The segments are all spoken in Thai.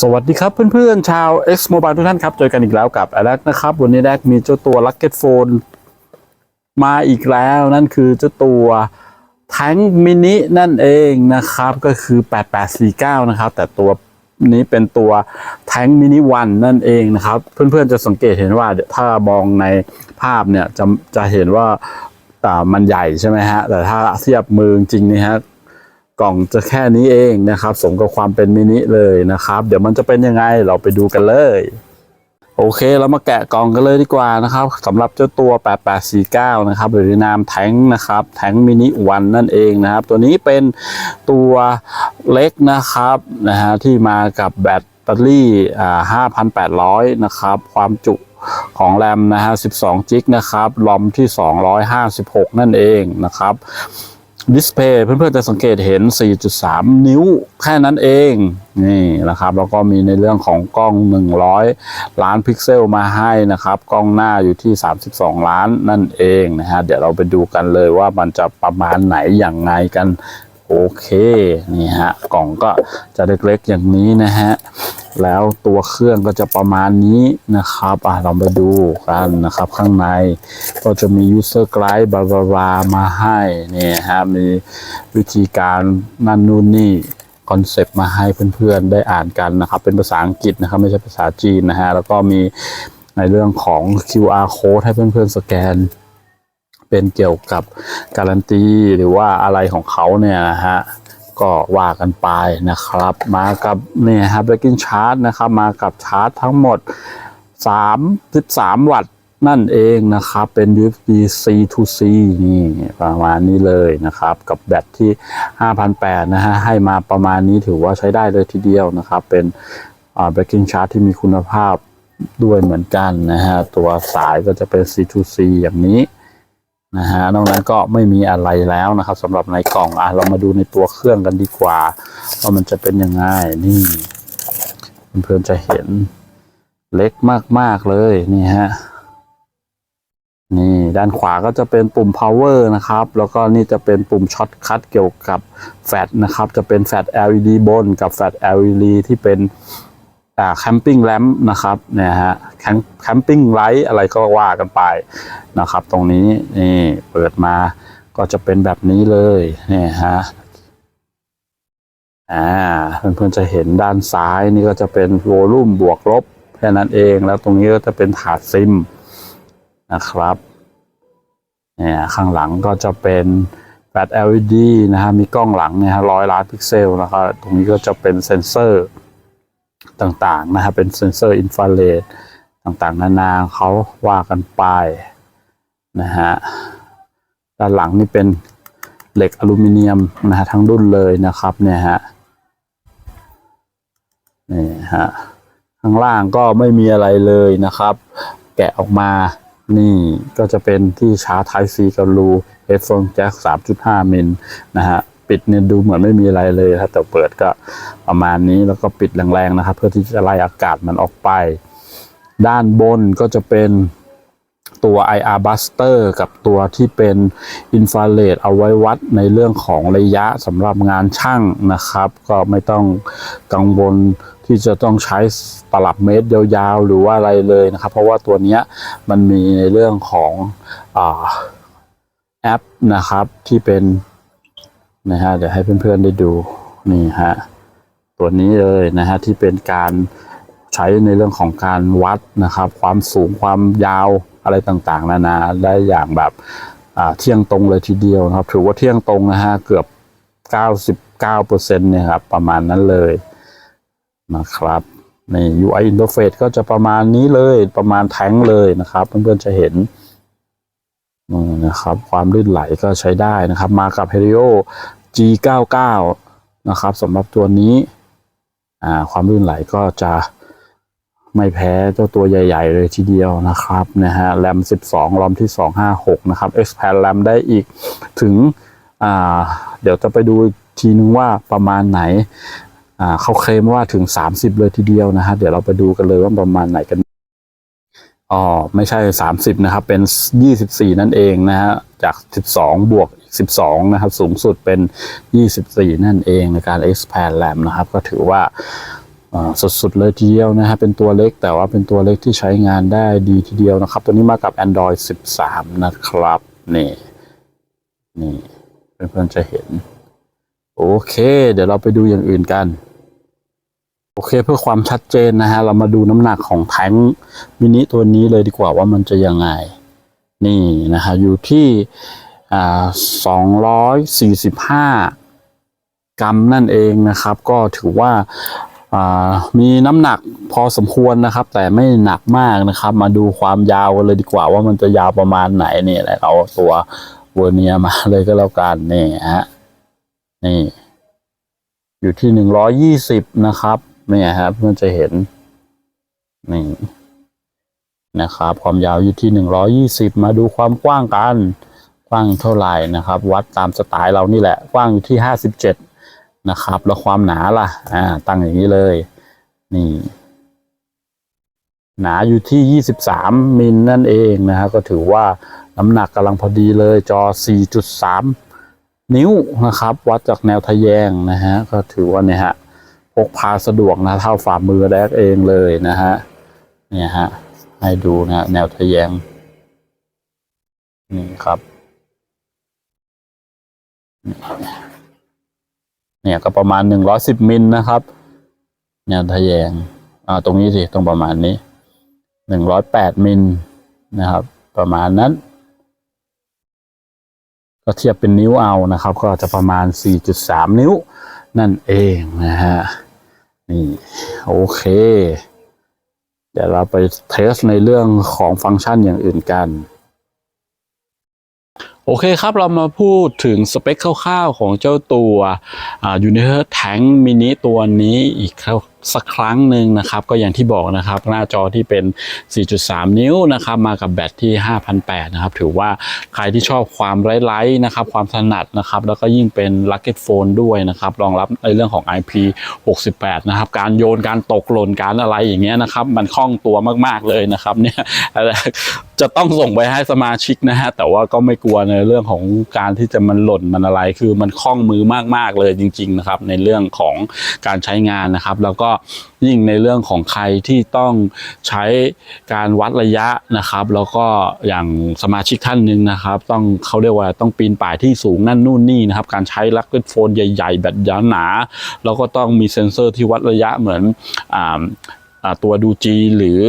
สวัสดีครับเพื่อนๆ ชาว X Mobile ทุกท่านครับ เจอกันอีกแล้วกับแอดนะครับ วันนี้แดกมีเจ้าตัว Rocket Phone มาอีกแล้วนั่นคือเจ้าตัวแทงมินินั่นเองนะครับ ก็คือ 8849 นะครับ แต่ตัวนี้เป็นตัวแทงมินิวันนั่นเองนะครับ เพื่อนๆ จะสังเกตเห็นว่าถ้ามองในภาพเนี่ย จะจะเห็นว่าอ่มันใหญ่ใช่ไหมฮะ แต่ถ้าเทียบมือจริงนี่ฮะ กล่องจะแค่นี้เองนะครับ สมกับความเป็นมินิเลยนะครับ เดี๋ยวมันจะเป็นยังไงเราไปดูกันเลย โอเคเรามาแกะกล่องกันเลยดีกว่านะครับสำหรับเจ้าตัว 8849 นะครับ หรือนนามแทงนะครับ แทงมินิวันนั่นเองนะครับ ตัวนี้เป็นตัวเล็กนะครับนะฮะที่มากับแบตเตอรี่อ่า5,800 นะครับ ความจุของแรมนะฮะ 12 จิกนะครับ ลอมที่ 256 นั่นเองนะครับ ดิสเพย์เพื่อนๆจะสังเกตเห็น 4.3 นิ้วแค่นั้นเองนี่นะครับแล้วก็มีในเรื่องของกล้อง 100 ล้านพิกเซลมาให้นะครับ กล้องหน้าอยู่ที่ 32 ล้านนั่นเองนะฮะเดี๋ยวเราไปดูกันเลยว่ามันจะประมาณไหนอย่างไงกัน โอเคนี่ฮะกล่องก็จะเล็กๆอย่างนี้นะฮะแล้วตัวเครื่องก็จะประมาณนี้นะครับอะเราไปดูกันนะครับข้างในก็จะมี user guide บาบลาบามาให้นี่ฮะมีวิธีการนั่นนู่นนี่คอนเซปต์มาให้เพื่อนๆได้อ่านกันนะครับ เป็นภาษาอังกฤษนะครับ ไม่ใช่ภาษาจีนนะฮะแล้วก็มีในเรื่องของ QR code ให้เพื่อนๆสแกน เป็นเกี่ยวกับการันตีหรือว่าอะไรของเขาเนี่ยนะฮะก็ว่ากันไปนะครับ มากับเนี่ยฮะเบรกิ้งชาร์จนะครับ มากับชาร์จทั้งหมด 33 วัตต์นั่นเองนะครับ เป็น USB C to C นี่ประมาณนี้เลยนะครับ กับแบตที่ 5,800 นะฮะ ให้มาประมาณนี้ถือว่าใช้ได้เลยทีเดียวนะครับ เป็นเบรกิ้งชาร์จที่มีคุณภาพด้วยเหมือนกันนะฮะ ตัวสายก็จะเป็น C to C อย่างนี้ นะฮะนอกนั้นก็ไม่มีอะไรแล้วนะครับสำหรับในกล่องอะเรามาดูในตัวเครื่องกันดีกว่าว่ามันจะเป็นยังไงนี่เพื่อนๆจะเห็นเล็กมากๆเลยนี่ฮะนี่ด้านขวาก็จะเป็นปุ่ม power นะครับ แล้วก็นี่จะเป็นปุ่มช็อตคัทเกี่ยวกับแฟลชนะครับ จะเป็นแฟลช LED บนกับแฟลช LED ที่เป็น แคมปิ้งแลมนะครับเนี่ยฮะแคมแคมปิ้งไลท์อะไรก็ว่ากันไปนะครับ ตรงนี้นี่เปิดมาก็จะเป็นแบบนี้เลยนี่ฮะอ่าเพื่อนๆจะเห็นด้านซ้ายนี่ก็จะเป็นโวลูมบวกลบแค่นั้นเองแล้วตรงนี้ก็จะเป็นถาดซิมนะครับเนี่ยข้างหลังก็จะเป็นแฟลช LED นะฮะมีกล้องหลังเนี่ยฮะร้อยล้านพิกเซลนะครับตรงนี้ก็จะเป็นเซนเซอร์ ต่างๆนะครับเป็นเซนเซอร์อินฟราเรดต่างๆ นานาเขาว่ากันไปนะฮะด้านหลังนี่เป็นเหล็กอลูมิเนียมนะฮะทั้งรุ่นเลยนะครับเนี่ยฮะนี่ฮะข้างล่างก็ไม่มีอะไรเลยนะครับ แกะออกมานี่ก็จะเป็นที่ชาร์จ Type C กับรู headphone jack 3.5 มิลนะฮะ ปิดเนี่ยดูเหมือนไม่มีอะไรเลยครับแต่เปิดก็ประมาณนี้แล้วก็ปิดแรงๆนะครับ เพื่อที่จะไล่อากาศมันออกไป ด้านบนก็จะเป็นตัว IR Buster กับตัวที่เป็นอินฟราเรดเอาไว้วัดในเรื่องของระยะสำหรับงานช่างนะครับ ก็ไม่ต้องกังวลที่จะต้องใช้ตลับเมตรยาวๆ หรือว่าอะไรเลยนะครับ เพราะว่าตัวนี้มันมีในเรื่องของอแอปนะครับที่เป็น นะฮะเดี๋ยวให้เพื่อนๆได้ดูนี่ฮะตัวนี้เลยนะฮะที่เป็นการใช้ในเรื่องของการวัดนะครับ ความสูงความยาวอะไรต่างๆ นานาได้อย่างแบบเที่ยงตรงเลยทีเดียวนะครับถือว่าเที่ยงตรงนะฮะเกือบ 99%เนี่ยครับประมาณนั้นเลยนะครับใน UI interface ก็จะประมาณนี้เลยประมาณแท้งเลยนะครับ เพื่อนๆจะเห็น นะครับความลื่นไหลก็ใช้ได้นะครับ มากับ Helio G99 นะครับสำหรับตัวนี้ความลื่นไหลก็จะไม่แพ้เจ้าตัวใหญ่ ๆ เลยทีเดียวนะครับนะฮะแรม 12รอมที่ 256 นะครับ expand RAM ได้อีกถึงเดี๋ยวจะไปดูทีนึงว่าประมาณไหนเขาเคลมว่าถึง 30 เลยทีเดียวนะฮะเดี๋ยวเราไปดูกันเลยว่าประมาณไหนกัน อ๋อไม่ใช่ 30 นะครับ เป็น 24 นั่นเองนะฮะ จาก 12 บวกอีก12 นะครับ สูงสุดเป็น 24 นั่นเองในการ expand RAM นะครับ ก็ถือว่าอ่าสุดๆเลยทีเดียวนะฮะเป็นตัวเล็กแต่ว่าเป็นตัวเล็กที่ใช้งานได้ดีทีเดียวนะครับ ตัวนี้มากับ Android 13 นะครับ นี่ นี่เพื่อนๆจะเห็น โอเค เดี๋ยวเราไปดูอย่างอื่นกัน โอเคเพื่อความชัดเจนนะฮะ เรามาดูน้ำหนักของแทงมินิตัวนี้เลยดีกว่าว่ามันจะยังไง นี่นะฮะอยู่ที่อ่าสองร้อยสี่สิบห้ากรัมนั่นเองนะครับ ก็ถือว่ามีน้ำหนักพอสมควรนะครับ แต่ไม่หนักมากนะครับ มาดูความยาวกันเลยดีกว่าว่ามันจะยาวประมาณไหนนี่แหละเอาตัวเวอร์เนียมาเลยก็แล้วกันนี่ฮะนี่ อยู่ที่หนึ่งร้อยี่สิบนะครับ นี่ยครับเพื่อนจะเห็นนี่นะครับ ความยาวอยู่ที่หนึ่งร้อยี่สิบมาดูความกว้างกัน กว้างเท่าไหร่นะครับ วัดตามสไตล์เรานี่แหละ กว้างอยู่ที่ห้าสิบเจ็ดนะครับ แล้วความหนาล่ะ อ่า ตั้งอย่างนี้เลย นี่ หนาอยู่ที่ยี่สิบสามมิลนั่นเองนะฮะก็ถือว่าน้ำหนักกำลังพอดีเลยจอสี่จุดสามนิ้วนะครับ วัดจากแนวทะแยงนะฮะ ก็ถือว่าเนี่ยฮะ พกพาสะดวกนะ เท่าฝ่ามือแดกเองเลยนะฮะเนี่ยฮะ ให้ดูนะฮะแนวทะแยง นี่ครับ เนี่ยก็ประมาณหนึ่งร้อยสิบมิลนะครับ แนวทะแยงอ่าตรงนี้สิ ตรงประมาณนี้หนึ่งร้อยแปดมิลนะครับ ประมาณนั้น ก็เทียบเป็นนิ้วเอานะครับ ก็จะประมาณ4.3นิ้วนั่นเองนะฮะ นี่โอเค เดี๋ยวเราไปเทสในเรื่องของฟังก์ชันอย่างอื่นกัน โอเคครับเรามาพูดถึงสเปคคร่าวๆของเจ้าตัวยูนิเ r ร์แทงมินิตัวนี้อีก สักครั้งหนึ่งนะครับ ก็อย่างที่บอกนะครับ หน้าจอที่เป็น 4.3 นิ้วนะครับ มากับแบตที่ 5,800 นะครับ ถือว่าใครที่ชอบความไร้ๆนะครับ ความถนัดนะครับ แล้วก็ยิ่งเป็นลักเก็ตโฟนด้วยนะครับ รองรับในเรื่องของ IP 68 นะครับ การโยนการตกหล่นการอะไรอย่างเงี้ยนะครับ มันคล่องตัวมากๆเลยนะครับเนี่ยจะต้องส่งไปให้สมาชิกนะฮะแต่ว่าก็ไม่กลัวในเรื่องของการที่จะมันหล่นมันอะไรคือมันคล่องมือมากๆเลยจริง ๆ นะครับ ในเรื่องของการใช้งานนะครับ แล้วก็ยิ่งในเรื่องของใครที่ต้องใช้การวัดระยะนะครับ แล้วก็อย่างสมาชิกท่านหนึ่งนะครับ ต้องเขาเรียกว่าต้องปีนป่ายที่สูงนั่นนู่นนี่นะครับ การใช้ลักเก็ตโฟนใหญ่ๆ แบบยาวหนา แล้วก็ต้องมีเซ็นเซอร์ที่วัดระยะเหมือนอตัวดูจีหรือ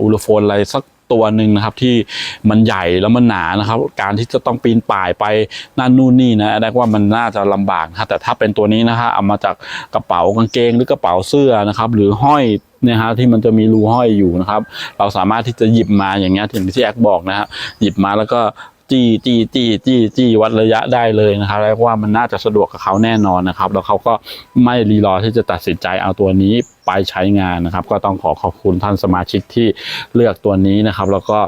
อูโลโฟนอะไรสัก ตัวหนึ่งนะครับที่มันใหญ่แล้วมันหนานะครับ การที่จะต้องปีนป่ายไปนั่นนู่นนี่นะแรกว่ามันน่าจะลำบากนะแต่ถ้าเป็นตัวนี้นะฮะเอามาจากกระเป๋ากางเกงหรือกระเป๋าเสื้อนะครับ หรือห้อยเนี่ยฮะที่มันจะมีรูห้อยอยู่นะครับ เราสามารถที่จะหยิบมาอย่างเงี้ยอย่างที่แอคบอกนะฮะหยิบมาแล้วก็ จี้จี้จี้จี้จี้วัดระยะได้เลยนะครับเรียกว่ามันน่าจะสะดวกกับเขาแน่นอนนะครับ แล้วเขาก็ไม่รีรอที่จะตัดสินใจเอาตัวนี้ไปใช้งานนะครับ ก็ต้องขอขอบคุณท่านสมาชิกที่เลือกตัวนี้นะครับ แล้วก็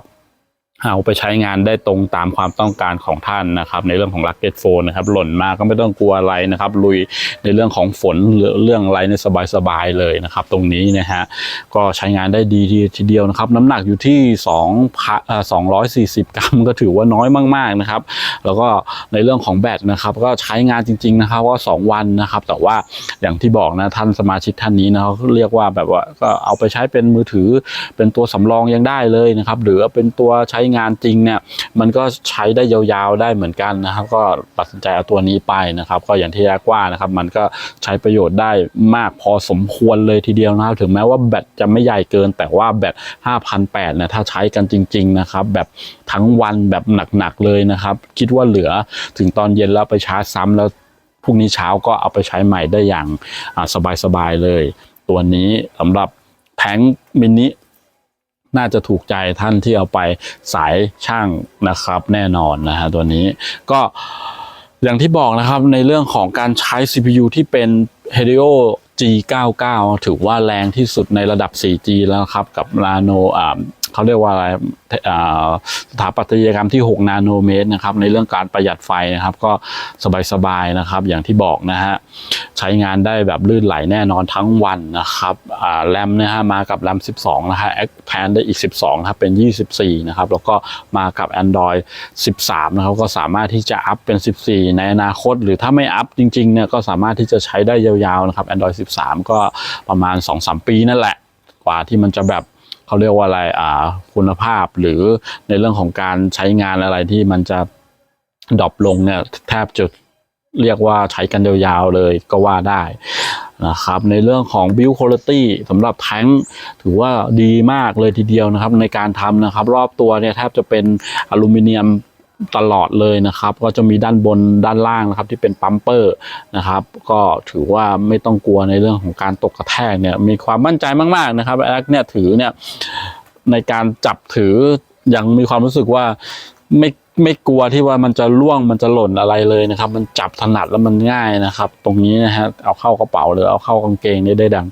เอาไปใช้งานได้ตรงตามความต้องการของท่านนะครับ ในเรื่องของลักเก็ตโฟนนะครับหล่นมาก็ไม่ต้องกลัวอะไรนะครับ ลุยในเรื่องของฝนเรื่องอะไรในสบายๆเลยนะครับ ตรงนี้นะฮะก็ใช้งานได้ดีทีเดียวนะครับ น้ำหนักอยู่ที่2พันเอ่อ240กรัมก็ถือว่าน้อยมากๆนะครับ แล้วก็ในเรื่องของแบตนะครับ ก็ใช้งานจริง ๆนะครับว่า2วันนะครับ แต่ว่าอย่างที่บอกนะท่านสมาชิกท่านนี้นะเขาเรียกว่าแบบว่าก็เอาไปใช้เป็นมือถือเป็นตัวสำรองยังได้เลยนะครับหรือเป็นตัวใช้งานจริงเนี่ยมันก็ใช้ได้ยาวๆได้เหมือนกันนะครับ ก็ตัดสินใจเอาตัวนี้ไปนะครับ ก็อย่างที่แรกว่านะครับ มันก็ใช้ประโยชน์ได้มากพอสมควรเลยทีเดียวนะครับ ถึงแม้ว่าแบตจะไม่ใหญ่เกิน แต่ว่าแบต5,800เนี่ยถ้าใช้กันจริง ๆนะครับ แบบทั้งวันแบบหนักๆเลยนะครับ คิดว่าเหลือถึงตอนเย็นแล้วไปชาร์จซ้ำแล้วพรุ่งนี้เช้าก็เอาไปใช้ใหม่ได้อย่างสบายๆเลย ตัวนี้สำหรับแทงมินิ น่าจะถูกใจท่านที่เอาไปสายช่างนะครับ แน่นอนนะฮะตัวนี้ก็อย่างที่บอกนะครับในเรื่องของการใช้ CPU ที่เป็น Helio G99 ถือว่าแรงที่สุดในระดับ 4G แล้วครับกับ Nano อ่า เขาเรียกว่าอะไรสถาปัตยกรรมที่ 6 นาโนเมตรนะครับในเรื่องการประหยัดไฟนะครับก็สบายๆนะครับอย่างที่บอกนะฮะใช้งานได้แบบลื่นไหลแน่นอนทั้งวันนะครับแรมนะฮะมากับแรม 12 นะฮะ expand ได้อีก 12นะครับเป็น 24 นะครับแล้วก็มากับ Android 13 นะครับก็สามารถที่จะอัพเป็น 14 ในอนาคต หรือถ้าไม่อัพจริงๆเนี่ยก็สามารถที่จะใช้ได้ยาวๆนะครับ Android 13 ก็ประมาณ 2-3 ปีนั่นแหละกว่าที่มันจะแบบ เขาเรียกว่าอะไรอ่าคุณภาพหรือในเรื่องของการใช้งานอะไรที่มันจะดรอปลงเนี่ยแทบจะเรียกว่าใช้กันยาวๆเลยก็ว่าได้นะครับในเรื่องของ build quality สำหรับแท้งถือว่าดีมากเลยทีเดียวนะครับในการทำนะครับ รอบตัวเนี่ยแทบจะเป็นอลูมิเนียม ตลอดเลยนะครับ ก็จะมีด้านบนด้านล่างนะครับ ที่เป็นปั๊มเปอร์นะครับ ก็ถือว่าไม่ต้องกลัวในเรื่องของการตกกระแทกเนี่ยมีความมั่นใจมาก ๆนะครับแอคเนี่ยถือเนี่ยในการจับถือยังมีความรู้สึกว่าไม่ไม่กลัวที่ว่ามันจะล่วงมันจะหล่นอะไรเลยนะครับ มันจับถนัดแล้วมันง่ายนะครับ ตรงนี้นะฮะเอาเข้ากระเป๋าหรือเอาเข้ากางเกงได้ดัง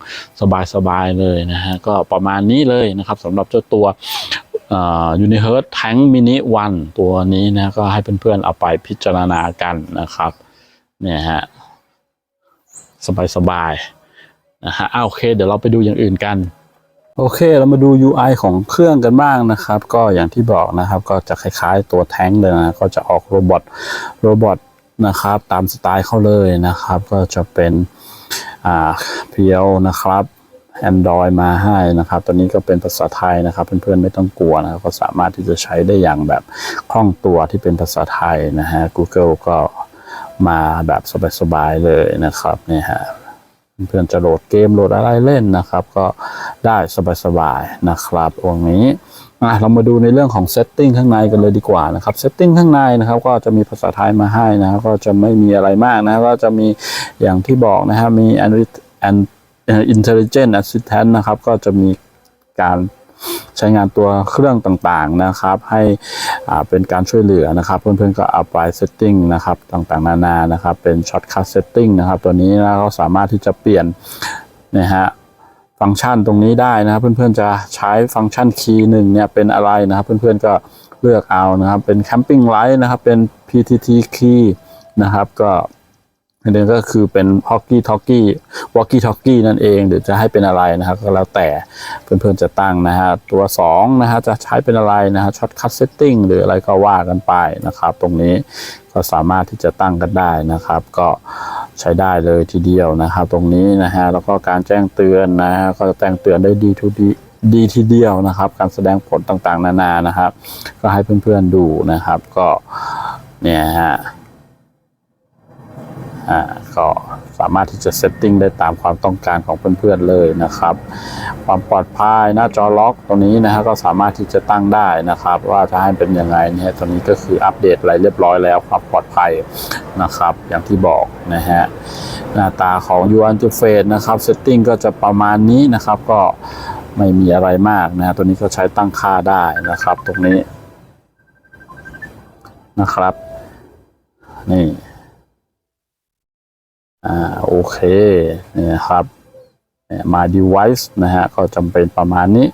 สบายๆเลยนะฮะก็ประมาณนี้เลยนะครับสำหรับเจ้าตัว ยูนิเฮิร์ตแทงมินิวันตัวนี้นะก็ให้เพื่อนๆเอาไปพิจารณากันนะครับเนี่ยฮะสบายๆนะฮะอ่าโอเค เดี๋ยวเราไปดูอย่างอื่นกัน โอเค เรามาดู UI ของเครื่องกันบ้างนะครับ ก็อย่างที่บอกนะครับ ก็จะคล้ายๆตัวแท้งเลยนะก็จะออกโรบอทโรบอทนะครับ ตามสไตล์เขาเลยนะครับ ก็จะเป็นอ่าเพียวนะครับ Android มาให้นะครับ ตัวนี้ก็เป็นภาษาไทยนะครับ เพื่อนๆไม่ต้องกลัวนะครับ ก็สามารถที่จะใช้ได้อย่างแบบคล่องตัวที่เป็นภาษาไทยนะฮะ Google ก็มาแบบสบายๆเลยนะครับเนี่ยฮะเพื่อนๆจะโหลดเกมโหลดอะไรเล่นนะครับ ก็ได้สบายๆนะครับตรงนี้เรามาดูในเรื่องของเซตติ้งข้างในกันเลยดีกว่านะครับเซตติ้งข้างในนะครับ ก็จะมีภาษาไทยมาให้นะครับก็จะไม่มีอะไรมากนะ ก็จะมีอย่างที่บอกนะครับมี and intelligent assistant นะครับ ก็จะมีการใช้งานตัวเครื่องต่างๆนะครับ ให้เป็นการช่วยเหลือนะครับ เพื่อนๆก็เอาไป setting นะครับต่างๆ นานานะครับ เป็น shortcut setting นะครับ ตัวนี้นะก็สามารถที่จะเปลี่ยนนะฮะฟังก์ชันตรงนี้ได้นะครับ เพื่อนๆจะใช้ฟังก์ชันคีย์หนึ่งเนี่ยเป็นอะไรนะครับ เพื่อนๆก็เลือกเอานะครับ เป็น camping light นะครับ เป็น PTT key นะครับก็ อันนี้ก็คือเป็น hockey talkie walkie talkie นั่นเองหรือจะให้เป็นอะไรนะครับก็แล้วแต่เพื่อนๆจะตั้งนะฮะตัว2นะฮะจะใช้เป็นอะไรนะฮะ shortcut setting หรืออะไรก็ว่ากันไปนะครับ ตรงนี้ก็สามารถที่จะตั้งกันได้นะครับ ก็ใช้ได้เลยทีเดียวนะครับ ตรงนี้นะฮะแล้วก็การแจ้งเตือนนะฮะก็จะแจ้งเตือนได้ดีทุดีดีทีเดียวนะครับ การแสดงผลต่างๆ นานานะครับ ก็ให้เพื่อนๆดูนะครับ ก็เนี่ยฮะ อ่าก็สามารถที่จะเซตติ้งได้ตามความต้องการของเพื่อนๆเลยนะครับ ความปลอดภัยหน้าจอล็อกตรงนี้นะฮะก็สามารถที่จะตั้งได้นะครับ ว่าจะให้เป็นยังไงเนี่ยตัวนี้ก็คืออัปเดตอะไรเรียบร้อยแล้วความปลอดภัยนะครับ อย่างที่บอกนะฮะหน้าตาของ UI interface นะครับเซตติ้งก็จะประมาณนี้นะครับก็ไม่มีอะไรมากนะฮะตัวนี้ก็ใช้ตั้งค่าได้นะครับ ตรงนี้นะครับนี่ อ่าโอเคเนี่นะครับเนี่ยมา device นะฮะก็จำเป็นประมาณนี้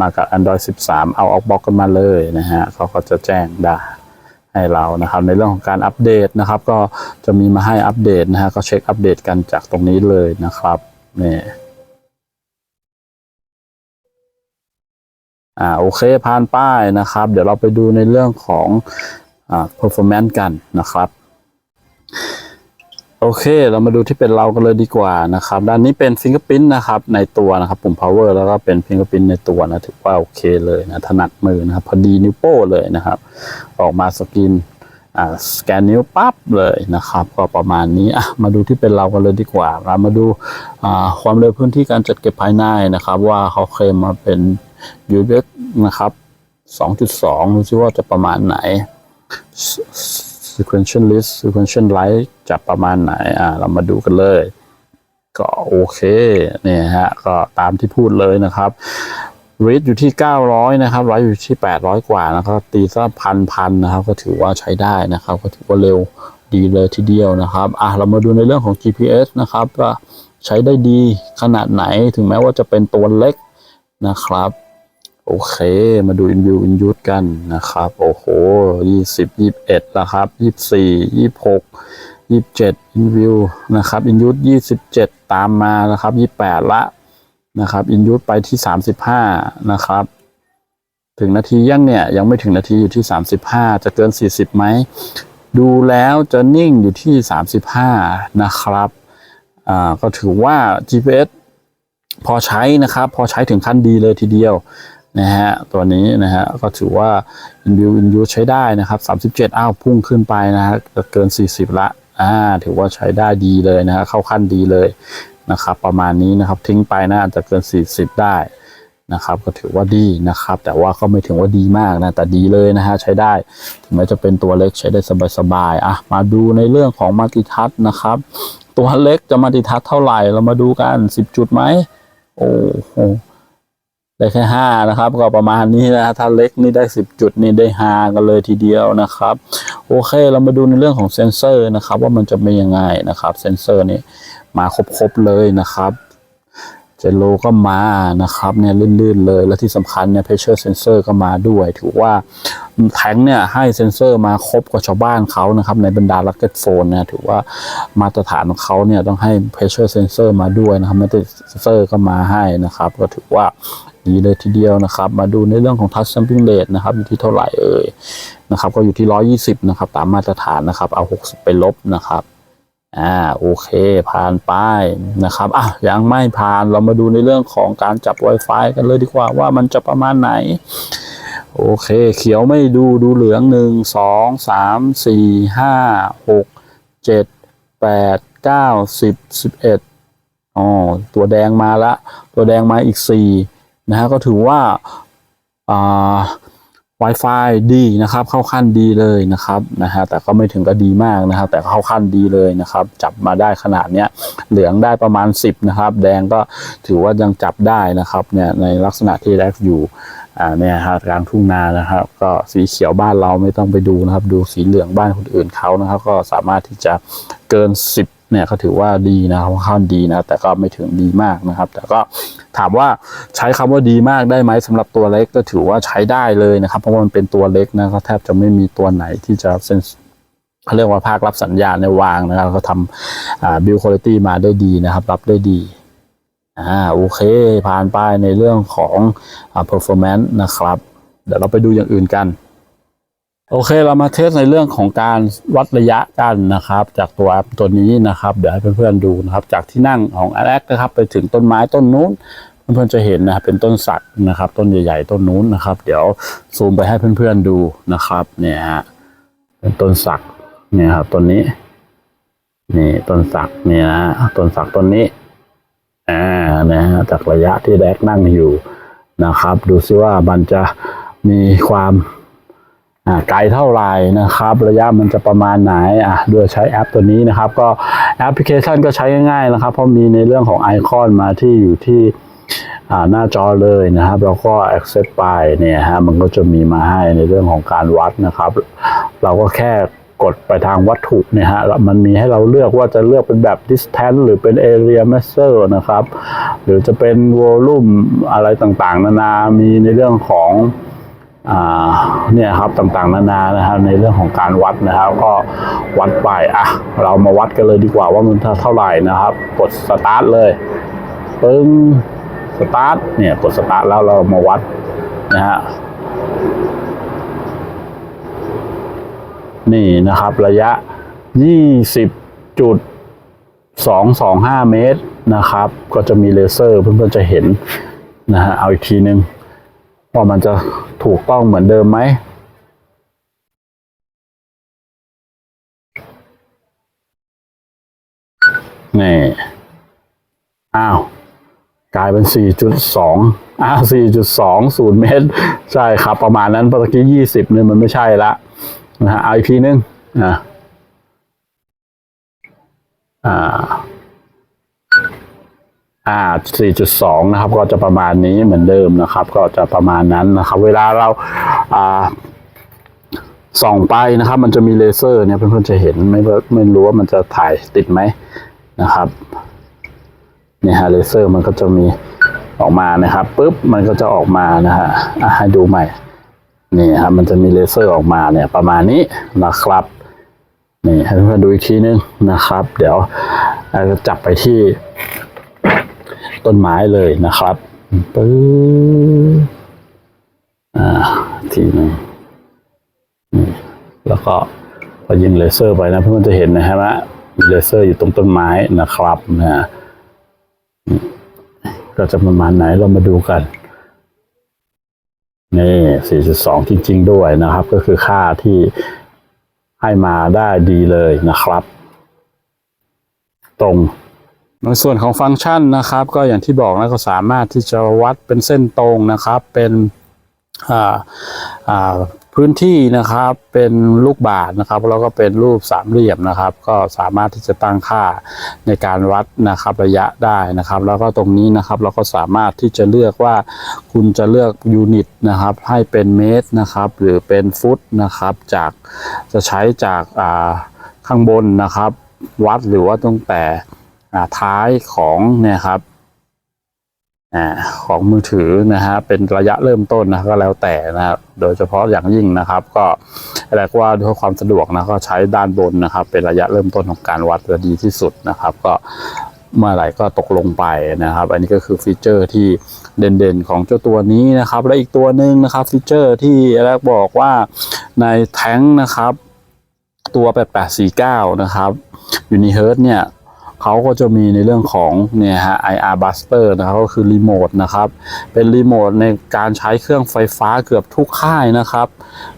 มากับ Android 13 เอาออกบอกกันมาเลยนะฮะเขาก็จะแจ้งได้ให้เรานะครับในเรื่องของการอัปเดตนะครับ ก็จะมีมาให้อัปเดตนะฮะก็เช็คอัปเดตกันจากตรงนี้เลยนะครับนี่อ่าโอเคผ่านป้ายนะครับ เดี๋ยวเราไปดูในเรื่องของอ่า performance กันนะครับ โอเค เรามาดูที่เป็นเรากันเลยดีกว่านะครับ ด้านนี้เป็นฟิงเกอร์พิ n นะครับในตัวนะครับ ปุ่ม power แล้วก็เป็นฟิงเกอร์พิ n ในตัวนะถือว่าโอเคเลยนะ ถนัดมือนะครับ พอดีนิ้วโป้เลยนะครับ ออกมาสกินสแกนนิ้วปั๊บเลยนะครับ ก็ประมาณนี้มาดูที่เป็นเรากันเลยดีกว่า เรามาดูความเร็วพื้นที่การจัดเก็บภายในนะครับ ว่าเขาเคลมมาเป็น UX นะครับ 2.2ดูซิว่าจะประมาณไหน sequential list sequential light จะประมาณไหนอ่าเรามาดูกันเลย ก็โอเคเนี่ยฮะก็ตามที่พูดเลยนะครับ read อยู่ที่ 900 นะครับ write อยู่ที่ 800 กว่านะครับตีสักพันพันนะครับ ก็ถือว่าใช้ได้นะครับ ก็ถือว่าเร็วดีเลยทีเดียวนะครับอะเรามาดูในเรื่องของ GPS นะครับว่าใช้ได้ดีขนาดไหนถึงแม้ว่าจะเป็นตัวเล็กนะครับ โอเค มาดูอินวิวอินยูดกันนะครับ โอ้โหยี่สิบยี่สิบเอ็ดแล้วครับยี่สิบสี่ยี่สิบหกยี่สิบเจ็ดอินวิวนะครับอินยูดยี่สิบเจ็ดตามมานะครับยี่แปดละนะครับอินยูดไปที่สามสิบห้านะครับ ถึงนาทียังเนี่ย ยังไม่ถึงนาทีอยู่ที่สามสิบห้าจะเกินสี่สิบไหมดูแล้วจะนิ่งอยู่ที่สามสิบห้านะครับ อ่า ก็ถือว่า GPS พอใช้นะครับ พอใช้ถึงขั้นดีเลยทีเดียว นะฮะตัวนี้นะฮะก็ถือว่า in view in use ใช้ได้นะครับ37อ้าวพุ่งขึ้นไปนะฮะเกิน 40 ละอ่าถือว่าใช้ได้ดีเลยนะฮะเข้าขั้นดีเลยนะครับประมาณนี้นะครับทิ้งไปนะอาจจะเกิน 40 ได้นะครับก็ถือว่าดีนะครับ แต่ว่าก็ไม่ถึงว่าดีมากนะแต่ดีเลยนะฮะใช้ได้ถึงแม้จะเป็นตัวเล็กใช้ได้สบายๆอะมาดูในเรื่องของมัลติทัชนะครับ ตัวเล็กจะมัลติทัชเท่าไหร่เรามาดูกัน 10 จุดไหมโอ้โห ได้แค่ห้านะครับ ก็ประมาณนี้นะถ้าเล็กนี่ได้สิบจุดนี่ได้ห้ากันเลยทีเดียวนะครับ โอเคเรามาดูในเรื่องของเซนเซอร์นะครับ ว่ามันจะเป็นยังไงนะครับเซนเซอร์นี่มาครบๆเลยนะครับเจโลก็มานะครับเนี่ยลื่นๆเลย และที่สำคัญเนี่ยเพชเชอร์เซนเซอร์ก็มาด้วย ถือว่าแทงเนี่ยให้เซนเซอร์มาครบกว่าชาวบ้านเขานะครับ ในบรรดาลักเก็ตโฟนนะถือว่ามาตรฐานของเขาเนี่ยต้องให้เพชเชอร์เซนเซอร์มาด้วยนะครับไม่ได้เซนเซอร์ก็มาให้นะครับ ก็ถือว่า ดีเลยทีเดียวนะครับ มาดูในเรื่องของ touch sampling rate นะครับอยู่ที่เท่าไหร่เอ่ยนะครับ ก็อยู่ที่120นะครับ ตามมาตรฐานนะครับ เอา60ไปลบนะครับอ่าโอเคผ่านไปนะครับอะยังไม่ผ่านเรามาดูในเรื่องของการจับ Wi-Fi กันเลยดีกว่าว่ามันจะประมาณไหน โอเค เขียวไม่ดูดูเหลืองหนึ่งสองสามสี่ห้าหกเจ็ดแปดเก้าสิบสิบเอ็ดอ๋อตัวแดงมาละ ตัวแดงมาอีกสี่ นะฮะก็ถือว่าอ่า Wi-Fi ดีนะครับ เข้าขั้นดีเลยนะครับนะฮะแต่ก็ไม่ถึงก็ดีมากนะครับ แต่เข้าขั้นดีเลยนะครับ จับมาได้ขนาดเนี้ยเหลืองได้ประมาณ 10 นะครับ แดงก็ถือว่ายังจับได้นะครับเนี่ยในลักษณะที่แรกอยู่อ่าเนี่ยฮะกลางทุ่งนานะครับ ก็สีเขียวบ้านเราไม่ต้องไปดูนะครับ ดูสีเหลืองบ้านคนอื่นเขานะครับ ก็สามารถที่จะเกิน 10 เนี่ยก็ถือว่าดีนะครับค่อนข้างดีนะ แต่ก็ไม่ถึงดีมากนะครับ แต่ก็ถามว่าใช้คำว่าดีมากได้ไหมสำหรับตัวเล็กก็ถือว่าใช้ได้เลยนะครับ เพราะว่ามันเป็นตัวเล็กนะก็แทบจะไม่มีตัวไหนที่จะเซนเขาเรียกว่าภาครับสัญญาณในวางนะครับก็ทำบิลคุณภาพมาได้ดีนะครับ รับได้ดีอ่าโอเคผ่านไปในเรื่องของอ performance นะครับ เดี๋ยวเราไปดูอย่างอื่นกัน โอเคเรามาเทสในเรื่องของการวัดระยะกันนะครับ จากตัวแอปตัวนี้นะครับ เดี๋ยวให้เพื่อนๆดูนะครับ จากที่นั่งของแอปนะครับไปถึงต้นไม้ต้นนู้นเพื่อนๆจะเห็นนะครับเป็นต้นสักนะครับ ต้นใหญ่ๆต้นนู้นนะครับ เดี๋ยวซูมไปให้เพื่อนๆดูนะครับ เนี่ยฮะเป็นต้นสักเนี่ยครับต้นนี้นี่ต้นสักเนี่ยนะฮะต้นสักต้นนี้อ่านะฮะจากระยะที่แดกนั่งอยู่นะครับ ดูซิว่ามันจะมีความ ไกลเท่าไหร่นะครับ ระยะมันจะประมาณไหนอะด้วยใช้แอปตัวนี้นะครับ ก็แอปพลิเคชันก็ใช้ง่ายๆนะครับ เพราะมีในเรื่องของไอคอนมาที่อยู่ที่หน้าจอเลยนะครับ แล้วก็ access ไปเนี่ยฮะมันก็จะมีมาให้ในเรื่องของการวัดนะครับ เราก็แค่กดไปทางวัตถุเนี่ยฮะแล้วมันมีให้เราเลือกว่าจะเลือกเป็นแบบ distance หรือเป็น area measure นะครับ หรือจะเป็น volume อะไรต่างๆ นานา มีในเรื่องของ เนี่ยครับต่างๆ นานานะครับ ในเรื่องของการวัดนะครับ ก็วัดไปอะ เรามาวัดกันเลยดีกว่าว่ามันเท่าไหร่นะครับ กดสตาร์ทเลยปึ้งสตาร์ทเนี่ยกดสตาร์ทแล้วเรามาวัดนะฮะนี่นะครับระยะ 20จุด225 เมตรนะครับ ก็จะมีเลเซอร์เพื่อนๆจะเห็นนะฮะเอาอีกทีนึง ว่ามันจะถูกต้องเหมือนเดิมไหมนี่ อ้าว กลายเป็น 4.2 อ้าว 4.20 เมตร ใช่ครับ ประมาณนั้นเมื่อกี้ 20เนี่ยมันไม่ใช่ละนะฮะเอาอีกทีนึง อะอ่า อ่า 4.2 นะครับ ก็จะประมาณนี้เหมือนเดิมนะครับ ก็จะประมาณนั้นนะครับ เวลาเราอ่าส่องไปนะครับ มันจะมีเลเซอร์เนี่ยเพื่อนๆจะเห็นไม่ไม่รู้ว่ามันจะถ่ายติดไหมนะครับเนี่ยฮะเลเซอร์มันก็จะมีออกมานะครับปุ๊บมันก็จะออกมานะฮะให้ดูใหม่นี่ครับมันจะมีเลเซอร์ออกมาเนี่ยประมาณนี้นะครับนี่ให้เพื่อนดูอีกทีนึงนะครับ เดี๋ยวเราจะจับไปที่ ต้นไม้เลยนะครับปึ๊บอ่าทีนึงนี่แล้วก็พอยิงเลเซอร์ไปนะเพื่อนจะเห็นนะฮะว่ามีเลเซอร์อยู่ตรงต้นไม้นะครับนะฮะก็จะประมาณไหนเรามาดูกันนี่ 4.2 จริง ๆ ด้วยนะครับ ก็คือค่าที่ให้มาได้ดีเลยนะครับ ตรง ในส่วนของฟังก์ชันนะครับ ก็อย่างที่บอกนะก็สามารถที่จะวัดเป็นเส้นตรงนะครับ เป็นพื้นที่นะครับเป็นลูกบาศก์นะครับ แล้วก็เป็นรูปสามเหลี่ยมนะครับ ก็สามารถที่จะตั้งค่าในการวัดนะครับระยะได้นะครับ แล้วก็ตรงนี้นะครับเราก็สามารถที่จะเลือกว่าคุณจะเลือกยูนิตนะครับ ให้เป็นเมตรนะครับ หรือเป็นฟุตนะครับ จากจะใช้จากข้างบนนะครับ วัดหรือว่าตั้งแต่ ท้ายของเนี่ยครับอ่าของมือถือนะฮะเป็นระยะเริ่มต้นนะก็แล้วแต่นะครับโดยเฉพาะอย่างยิ่งนะครับ ก็เรียกว่าด้วยความสะดวกนะก็ใช้ด้านบนนะครับ เป็นระยะเริ่มต้นของการวัดจะดีที่สุดนะครับ ก็เมื่อไหร่ก็ตกลงไปนะครับ อันนี้ก็คือฟีเจอร์ที่เด่นๆของเจ้าตัวนี้นะครับ และอีกตัวหนึ่งนะครับฟีเจอร์ที่แรกบอกว่าในแท้งนะครับ ตัว 8849 นะครับยูนิเฮิร์ตเนี่ย เขาก็จะมีในเรื่องของเนี่ยฮะ IR Buster นะครับก็คือรีโมทนะครับ เป็นรีโมทในการใช้เครื่องไฟฟ้าเกือบทุกค่ายนะครับ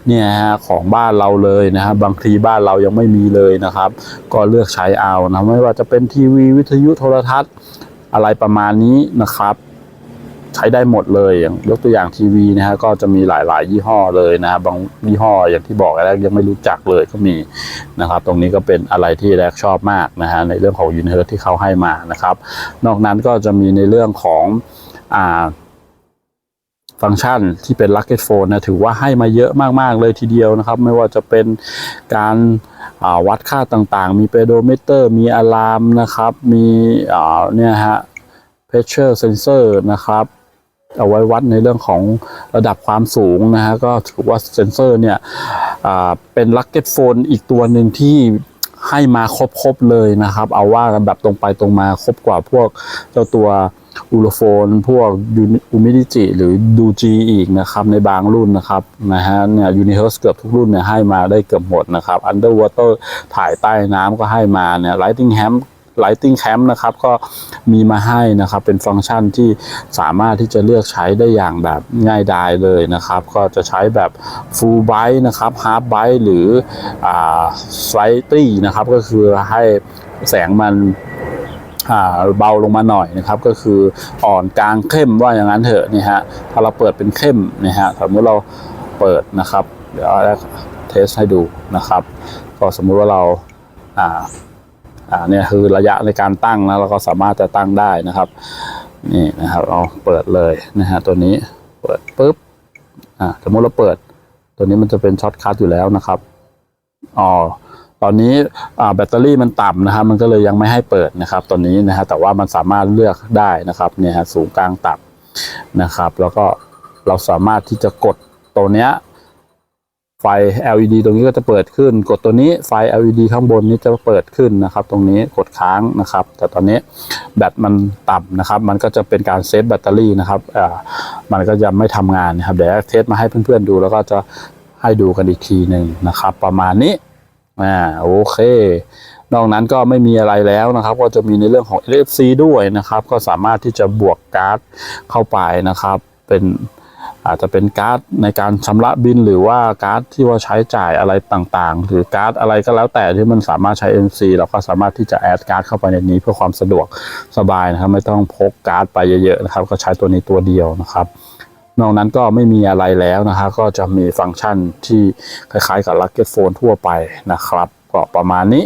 เนี่ยฮะของบ้านเราเลยนะฮะบบางทีบ้านเรายังไม่มีเลยนะครับ ก็เลือกใช้เอานะไม่ว่าจะเป็นทีวีวิทยุโทรทัศน์อะไรประมาณนี้นะครับ ใช้ได้หมดเลยอย่างยกตัวอย่างทีวีนะฮะก็จะมีหลายๆ ยี่ห้อเลยนะครับบางยี่ห้ออย่างที่บอกแรกยังไม่รู้จักเลยก็มีนะครับ ตรงนี้ก็เป็นอะไรที่แรกชอบมากนะฮะในเรื่องของยูนิเฮิร์ที่เขาให้มานะครับ นอกนั้นก็จะมีในเรื่องของอ่าฟังก์ชันที่เป็น Rocket Phone นะถือว่าให้มาเยอะมาก ๆ เลยทีเดียวนะครับ ไม่ว่าจะเป็นการาวัดค่าต่างๆ มีเปโดเมเตอร์ มีอะลามนะครับ มีเนี่ยฮะ pressure sensor นะครับ เอาไว้วัดในเรื่องของระดับความสูงนะฮะก็ถือว่าเซนเซอร์เนี่ยเป็น Rocket Phone อีกตัวหนึ่งที่ให้มาครบๆเลยนะครับ เอาว่ากันแบบตรงไปตรงมาครบกว่าพวกเจ้าตัวอูโรโฟน พวกอูมิดิจิหรือดูจีอีกนะครับในบางรุ่นนะครับนะฮะเนี่ยยูนิเ r อร์สเกือบทุกรุ่นเนี่ยให้มาได้เกือบหมดนะครับ Underwater ถ่ายใต้น้ำก็ให้มาเนี่ย Lighting Ham Lighting Cam นะครับก็มีมาให้นะครับ เป็นฟังก์ชันที่สามารถที่จะเลือกใช้ได้อย่างแบบง่ายดายเลยนะครับ ก็จะใช้แบบ Full Bright นะครับ Half Bright หรืออ่า Slightly นะครับ ก็คือให้แสงมันเบาลงมาหน่อยนะครับ ก็คืออ่อนกลางเข้มว่าอย่างนั้นเถอะนี่ฮะถ้าเราเปิดเป็นเข้มนี่ฮะสมมติเราเปิดนะครับ เดี๋ยวเอาเทสให้ดูนะครับ ก็สมมุติว่าเราอ่า อ่าเนี่ยคือระยะในการตั้งนะเราก็สามารถจะตั้งได้นะครับนี่นะครับเราเปิดเลยนะฮะตัวนี้เปิดปุ๊บอ่าสมมติเราเปิด ตัวนี้มันจะเป็นช็อตคัทอยู่แล้วนะครับอ๋อตอนนี้อ่าแบตเตอรี่มันต่ำนะครับมันก็เลยยังไม่ให้เปิดนะครับตอนนี้นะฮะแต่ว่ามันสามารถเลือกได้นะครับเนี่ยฮะสูงกลางต่ำนะครับ แล้วก็เราสามารถที่จะกดตัวเนี้ย ไฟ LED ตรงนี้ก็จะเปิดขึ้น กดตัวนี้ไฟ LED ข้างบนนี้จะเปิดขึ้นนะครับ ตรงนี้กดค้างนะครับ แต่ตอนนี้แบตมันต่ำนะครับ มันก็จะเป็นการเซฟแบตเตอรี่นะครับอ่ามันก็จะไม่ทำงานนะครับเดี๋ยวเทสมาให้เพื่อนๆดู แล้วก็จะให้ดูกันอีกทีหนึ่งนะครับ ประมาณนี้อ่าโอเคนอกนั้นก็ไม่มีอะไรแล้วนะครับ ก็จะมีในเรื่องของ NFC ด้วยนะครับ ก็สามารถที่จะบวกการ์ดเข้าไปนะครับ เป็น อาจจะเป็นการ์ดในการชำระบินหรือว่าการ์ดที่ว่าใช้จ่ายอะไรต่างๆ หรือการ์ดอะไรก็แล้วแต่ที่มันสามารถใช้ NC เราก็สามารถที่จะแอดการ์ดเข้าไปในนี้เพื่อความสะดวกสบายนะครับ ไม่ต้องพกการ์ดไปเยอะๆนะครับ ก็ใช้ตัวนี้ตัวเดียวนะครับ นอกนั้นก็ไม่มีอะไรแล้วนะครับก็จะมีฟังก์ชันที่คล้ายๆกับ Rocket Phone ทั่วไปนะครับ ก็ประมาณนี้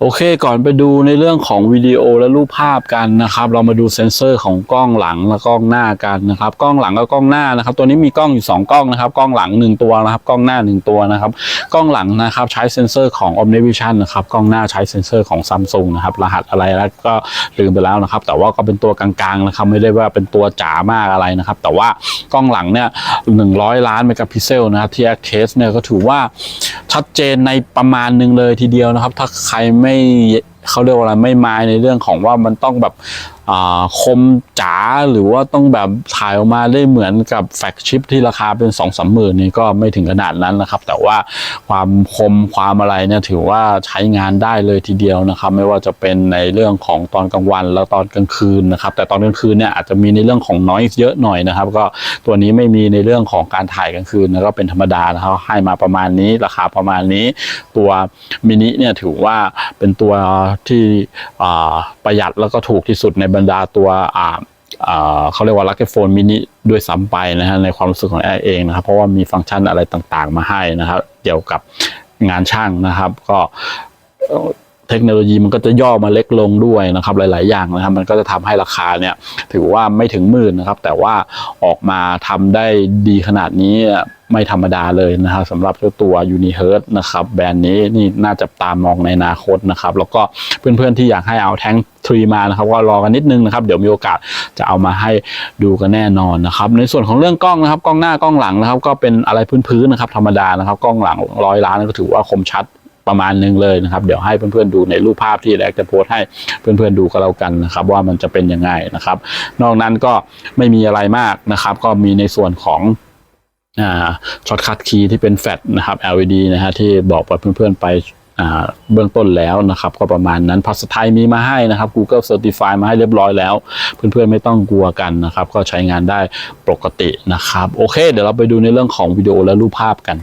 โอเคก่อนไปดูในเรื่องของวิดีโอและรูปภาพกันนะครับ เรามาดูเซ็นเซอร์ของกล้องหลังและกล้องหน้ากันนะครับ กล้องหลังกับกล้องหน้านะครับ ตัวนี้มีกล้องอยู่ 2 กล้องนะครับ กล้องหลัง 1 ตัวนะครับ กล้องหน้า 1 ตัวนะครับ กล้องหลังนะครับใช้เซ็นเซอร์ของ Omnivision นะครับ กล้องหน้าใช้เซ็นเซอร์ของ Samsung นะครับ รหัสอะไรแล้วก็ลืมไปแล้วนะครับ แต่ว่าก็เป็นตัวกลางๆนะครับ ไม่ได้ว่าเป็นตัวจ๋ามากอะไรนะครับ แต่ว่ากล้องหลังเนี่ย100ล้านเมกะพิกเซลนะครับที่ Actase เนี่ยก็ถือว่าชัดเจนในประมาณหนึ่งเลยทีเดียวนะครับ ถ้าใครไไม่เขาเรียกว่าอะไรไม่มายในเรื่องของว่ามันต้องแบบ คมจ๋าหรือว่าต้องแบบถ่ายออกมาได้เหมือนกับแฟกชิปที่ราคาเป็น2องสามหมื่นนี่ก็ไม่ถึงขนาดนั้นนะครับ แต่ว่าความคมความอะไรเนี่ยถือว่าใช้งานได้เลยทีเดียวนะครับ ไม่ว่าจะเป็นในเรื่องของตอนกลางวันแล้วตอนกลางคืนนะครับ แต่ตอนกลางคืนเนี่ยอาจจะมีในเรื่องของ noise เยอะหน่อยนะครับ ก็ตัวนี้ไม่มีในเรื่องของการถ่ายกลางคืนแล้วก็เป็นธรรมดานะครับให้มาประมาณนี้ราคาประมาณนี้ตัวมินิเนี่ยถือว่าเป็นตัวที่ประหยัดแล้วก็ถูกที่สุดในบรรดาตัวอ่าเขาเรียกว่าลักเก็ตโฟนมินิด้วยซ้ำไปนะฮะในความรู้สึกของแอร์เองนะครับ เพราะว่ามีฟังก์ชันอะไรต่างๆ มาให้นะครับ เกี่ยวกับงานช่างนะครับ ก็ เทคโนโลยีมันก็จะย่อมาเล็กลงด้วยนะครับหลาย ๆ อย่างนะครับ มันก็จะทำให้ราคาเนี่ยถือว่าไม่ถึงหมื่นนะครับ แต่ว่าออกมาทำได้ดีขนาดนี้ไม่ธรรมดาเลยนะครับสำหรับเจ้าตัว u n i h e r t นะครับ แบรนด์นี้นี่น่าจะตามมองในอนาคตนะครับ แล้วก็เพื่อนๆที่อยากให้เอาแท้งทรีมานะครับก็รอกันนิดนึงนะครับ เดี๋ยวมีโอกาสจะเอามาให้ดูกันแน่นอนนะครับ ในส่วนของเรื่องกล้องนะครับ กล้องหน้ากล้องหลังนะครับ ก็เป็นอะไรพื้นๆนะครับ ธรรมดานะครับ กล้องหลังร้อยล้านก็ถือว่าคมชัด ประมาณหนึงเลยนะครับ เดี๋ยวให้เพื่อนๆดูในรูปภาพที่แรกจะโพสต์ให้เพื่อนๆดูก็แล้วกันนะครับ ว่ามันจะเป็นยังไงนะครับ นอกนั้นก็ไม่มีอะไรมากนะครับ ก็มีในส่วนของอช็อตคัทคีย์ที่เป็นแฟลชนะครับ LED นะฮะที่บอกกับเพื่อนๆไปเบื้องต้นแล้วนะครับ ก็ประมาณนั้นภาษาไทยมีมาให้นะครับ Google Certify มาให้เรียบร้อยแล้ว เพื่อนๆไม่ต้องกลัวกันนะครับ ก็ใช้งานได้ปกตินะครับ โอเค เดี๋ยวเราไปดูในเรื่องของวิดีโอและรูปภาพกัน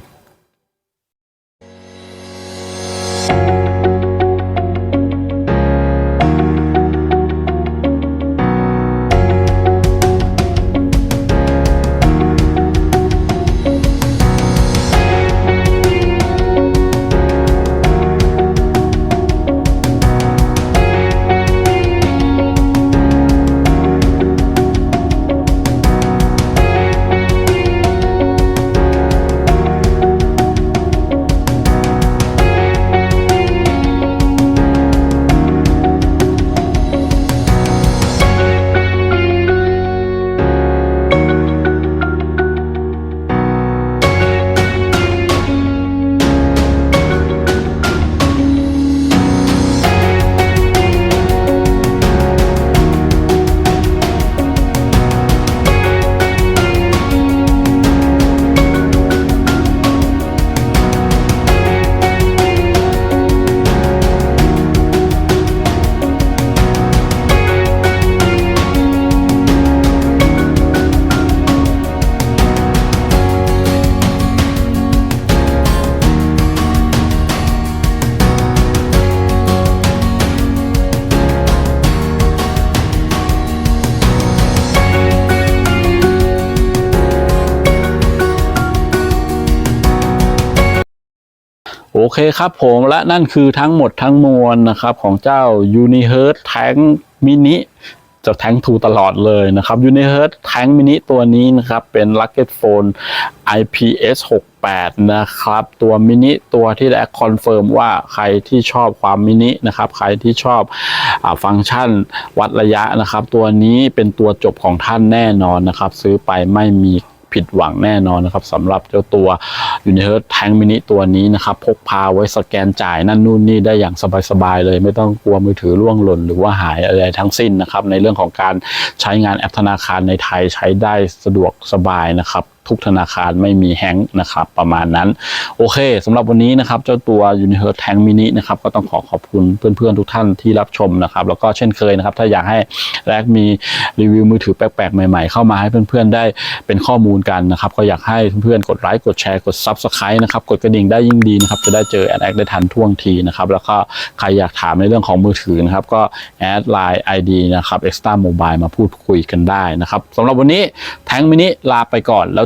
เคครับผมและนั่นคือทั้งหมดทั้งมวลนะครับของเจ้า u n i h e r t Tank Mini จะแทงทูตลอดเลยนะครับ u n i h e r t Tank Mini ตัวนี้นะครับ เป็น Rocket Phone IPS 68 นะครับ ตัวมินิตัวที่ได้คอนเฟิร์มว่าใครที่ชอบความมินินะครับ ใครที่ชอบอฟังก์ชันวัดระยะนะครับ ตัวนี้เป็นตัวจบของท่านแน่นอนนะครับ ซื้อไปไม่มี ผิดหวังแน่นอนนะครับสำหรับเจ้าตัว u n i h e r t Tank Mini ตัวนี้นะครับพกพาไว้สแกนจ่ายนั่นนู่นนี่ได้อย่างสบายๆเลย ไม่ต้องกลัวมือถือร่วงหล่นหรือว่าหายอะไรทั้งสิ้นนะครับในเรื่องของการใช้งานแอปธนาคารในไทยใช้ได้สะดวกสบายนะครับ ทุกธนาคารไม่มีแฮงก์นะครับประมาณนั้น โอเคสำหรับวันนี้นะครับ เจ้าตัว u n i h e r t Tank Mini นะครับก็ต้องขอขอบคุณเพื่อนๆทุกท่านที่รับชมนะครับ แล้วก็เช่นเคยนะครับ ถ้าอยากให้แรกมีรีวิวมือถือแปลกๆ ใหม่ๆ เข้ามาให้เพื่อนๆได้เป็นข้อมูลกันนะครับ ก็อยากให้เพื่อนๆกดไลค์กดแชร์กด Subscribe นะครับกดกระดิ่งได้ยิ่งดีนะครับจะได้เจอแอดแอคได้ทันท่วงทีนะครับแล้วก็ใครอยากถามในเรื่องของมือถือนะครับก็แอดไลน์ ID นะครับ Extra Mobile มาพูดคุยกันได้นะครับสำหรับวันนี้แทงมินิลาไปก่อนแล้ว